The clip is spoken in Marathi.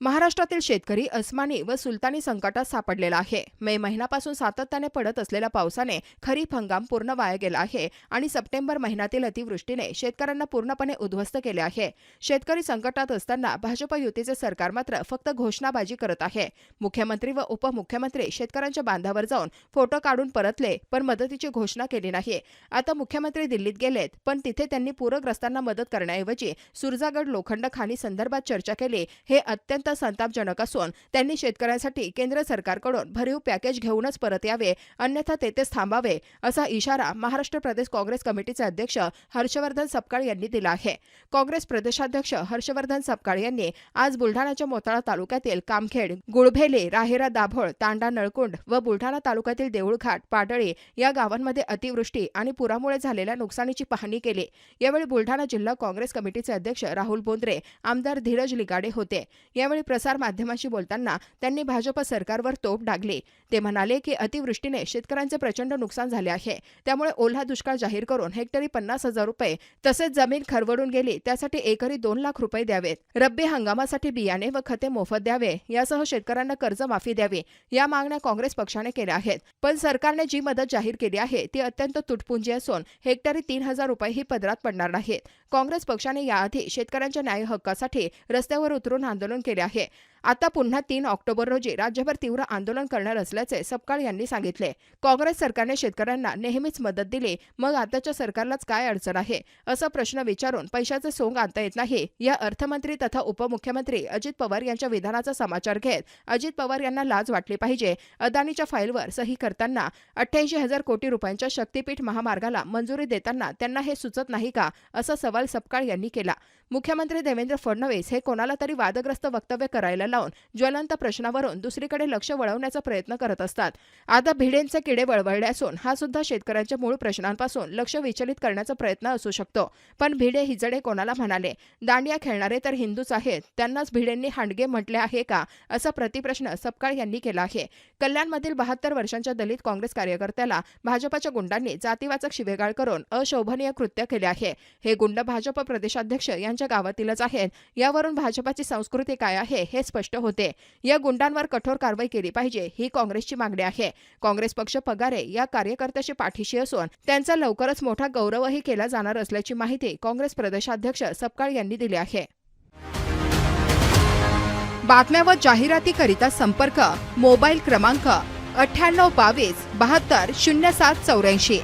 महाराष्ट्रातील शेतकरी अस्मानी व सुलतानी संकटात सापडलेला आहे. मे महिन्यापासून सातत्याने पडत असलेल्या पावसाने खरीप हंगाम पूर्ण वाया गेला आहे आणि सप्टेंबर महिन्यातील अतिवृष्टीने शेतकऱ्यांना पूर्णपणे उद्ध्वस्त केले आहे. शेतकरी संकटात असताना भाजप युतीचे सरकार मात्र फक्त घोषणाबाजी करत आहे. मुख्यमंत्री व उपमुख्यमंत्री शेतकऱ्यांच्या बांधावर जाऊन फोटो काढून परतले पण मदतीची घोषणा केली नाही. आता मुख्यमंत्री दिल्लीत गेलेत पण तिथे त्यांनी पूरग्रस्तांना मदत करण्याऐवजी सुरजागड लोखंड खाणी संदर्भात चर्चा केली हे अत्यंत संतापजनक असून त्यांनी शेतकऱ्यांसाठी केंद्र सरकारकडून भरीव पॅकेज घेऊनच परत यावे अन्यथा तेथेच थांबावे असा इशारा महाराष्ट्र प्रदेश काँग्रेस कमिटीचे अध्यक्ष हर्षवर्धन सपकाळ यांनी दिला आहे. काँग्रेस प्रदेशाध्यक्ष हर्षवर्धन सपकाळ यांनी आज बुलढाण्याच्या मोताळा तालुक्यातील कामखेड गुळभेले राहेरा दाभोळ तांडा नळकुंड व बुलढाणा तालुक्यातील देऊळघाट पाडळी या गावांमध्ये अतिवृष्टी आणि पुरामुळे झालेल्या नुकसानीची पाहणी केली. यावेळी बुलढाणा जिल्हा काँग्रेस कमिटीचे अध्यक्ष राहुल बोंद्रे आमदार धीरज लिगाडे होते. यावेळी यावेळी प्रसारमाध्यमांशी बोलताना त्यांनी भाजप सरकारवर तोप डागली. ते म्हणाले की अतिवृष्टीने शेतकऱ्यांचे प्रचंड नुकसान झाले आहे. त्यामुळे ओला दुष्काळ जाहीर करून हेक्टरी पन्नास हजार रुपये तसेच जमीन खरवडून गेली. त्यासाठी एकरी दोन लाख रुपये द्यावेत. रब्बी हंगामासाठी बियाणे व खते मोफत द्यावे. यासह शेतकऱ्यांना कर्जमाफी द्यावी. या मागण्या काँग्रेस पक्षाने केल्या आहेत. पण सरकारने जी मदत जाहीर केली आहे ती अत्यंत तुटपुंजी असून हेक्टरी तीन हजार रुपये ही पदरात पडणार नाहीत. काँग्रेस पक्षाने याआधी शेतकऱ्यांच्या न्याय हक्कासाठी रस्त्यावर उतरून आंदोलन केले आहे. आता पुन्हा तीन ऑक्टोबर रोजी राज्यभर तीव्र आंदोलन करणार असल्याचे सपकाळ यांनी सांगितले. काँग्रेस सरकारने शेतकऱ्यांना नेहमीच मदत दिली मग आताच्या सरकारलाच काय अडचण आहे? असा प्रश्न विचारून पैशाचे सोंग आणता येत नाही. या अर्थमंत्री तथा उपमुख्यमंत्री अजित पवार यांच्या विधानाचा समाचार घेत अजित पवार यांना लाज वाटली पाहिजे. अदानीच्या फाईलवर सही करताना अठ्ठ्याऐंशी हजार कोटी रुपयांच्या शक्तीपीठ महामार्गाला मंजुरी देताना त्यांना हे सुचत नाही का? असा सवाल सपकाळ यांनी केला. मुख्यमंत्री देवेंद्र फडणवीस हे कोणाला तरी वादग्रस्त वक्तव्य करायला लावून ज्वलंत प्रश्नावरून दुसरीकडे लक्ष वळवण्याचा प्रयत्न करत असतात. आता भिडेंचे किडे वळवळले असून हा सुद्धा शेतकऱ्यांच्या मूळ प्रश्नांपासून लक्ष विचलित करण्याचा प्रयत्न असू शकतो. पण भिडे हिजडे कोणाला म्हणाले? दांडिया खेळणारे तर हिंदूच आहेत. त्यांनाच भिडेंनी हांडगे म्हटले आहे का? असा प्रतिप्रश्न सपकाळ यांनी केला आहे. कल्याणमधील बहात्तर वर्षांच्या दलित काँग्रेस कार्यकर्त्याला भाजपाच्या गुंडांनी जातीवाचक शिवेगाळ करून अशोभनीय कृत्य केले आहे. हे गुंड भाजप प्रदेशाध्यक्ष यांच्या गावातीलच आहेत. यावरून भाजपाची संस्कृती काय आहे? हे स्पष्ट होते. या गुंडांवर कठोर कारवाई केली पाहिजे ही काँग्रेसची मागणी आहे. काँग्रेस पक्ष पगारे या कार्यकर्त्याशी पाठीशी असून त्यांचा लवकरच मोठा गौरवही केला जाणार असल्याची माहिती काँग्रेस प्रदेशाध्यक्ष सपकाळ यांनी दिली आहे. बातम्या व जाहिरातीकरिता संपर्क मोबाईल क्रमांक अठ्ठ्याण्णव बावीस बहात्तर शून्य सात चौऱ्याऐंशी.